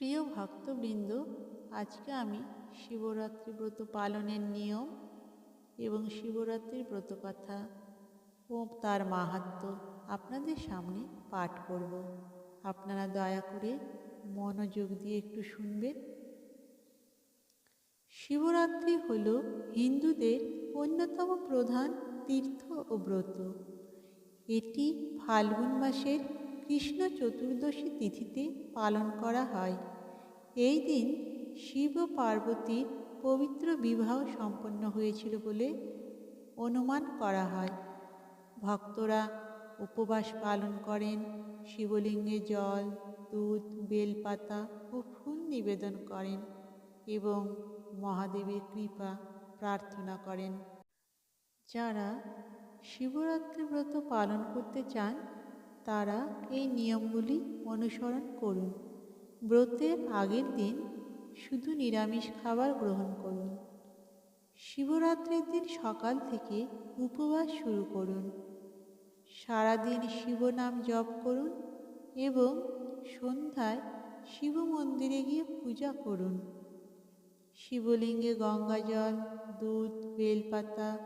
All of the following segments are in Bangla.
প্রিয় ভক্তবৃন্দ, আজকে আমি শিবরাত্রি ব্রত পালনের নিয়ম এবং শিবরাত্রির ব্রত কথা ও তার মাহাত্ম্য আপনাদের সামনে পাঠ করব। আপনারা দয়া করে মনোযোগ দিয়ে একটু শুনবেন। শিবরাত্রি হল হিন্দুদের অন্যতম প্রধান তীর্থ ও ব্রত। এটি ফাল্গুন মাসের কৃষ্ণ চতুর্দশী তিথিতে পালন করা হয়। এই দিন শিব পার্বতীর পবিত্র বিবাহ সম্পন্ন হয়েছিল বলে অনুমান করা হয়। ভক্তরা উপবাস পালন করেন, শিবলিঙ্গে জল, দুধ, বেলপাতা ও ফুল নিবেদন করেন এবং মহাদেবের কৃপা প্রার্থনা করেন। যারা শিবরাত্রি ব্রত পালন করতে চান তারা এই নিয়মগুলি অনুসরণ করুন। ব্রতের আগের দিন শুধু নিরামিষ খাবার গ্রহণ করুন। শিবরাত্রির দিন সকাল থেকে উপবাস শুরু করুন। সারাদিন শিবনাম জপ করুন এবং সন্ধ্যায় শিব মন্দিরে গিয়ে পূজা করুন। শিবলিঙ্গে গঙ্গা জল, দুধ, বেলপাতা,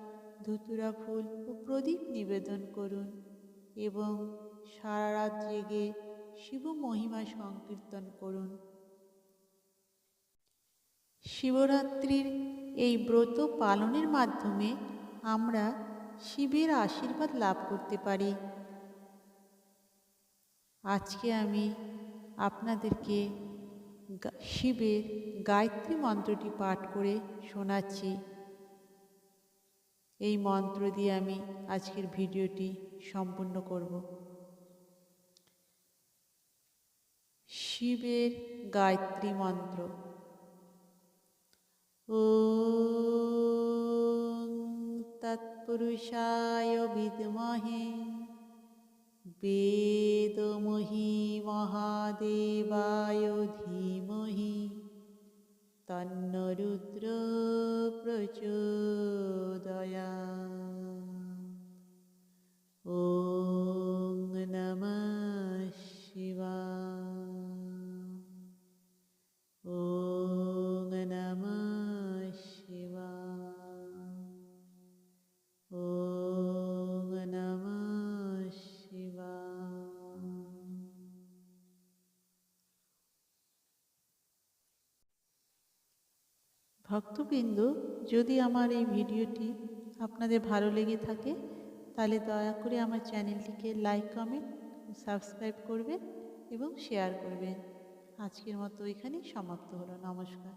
ধুতুরা ফুল ও প্রদীপ নিবেদন করুন এবং সারা রাত জেগে শিব মহিমা সংকীর্তন করুন। শিবরাত্রির এই ব্রত পালনের মাধ্যমে আমরা শিবের আশীর্বাদ লাভ করতে পারি। আজকে আমি আপনাদেরকে শিবের গায়ত্রী মন্ত্রটি পাঠ করে শোনাচ্ছি। এই মন্ত্র দিয়ে আমি আজকের ভিডিওটি সম্পূর্ণ করব। শিবের গায়ত্রী মন্ত্র। ও তৎপুরুষায় বিদ্মহে বেদমহি মহাদেবায় ধীমহি তন্নরুদ্র প্রচোদয়া ভক্তবৃন্দ, যদি আমার এই ভিডিওটি আপনাদের ভালো লেগে থাকে, তাহলে দয়া করে আমার চ্যানেলটিকে লাইক কমেন্ট সাবস্ক্রাইব করবেন এবং শেয়ার করবেন। আজকের মতো এখানেই সমাপ্ত হলো। নমস্কার।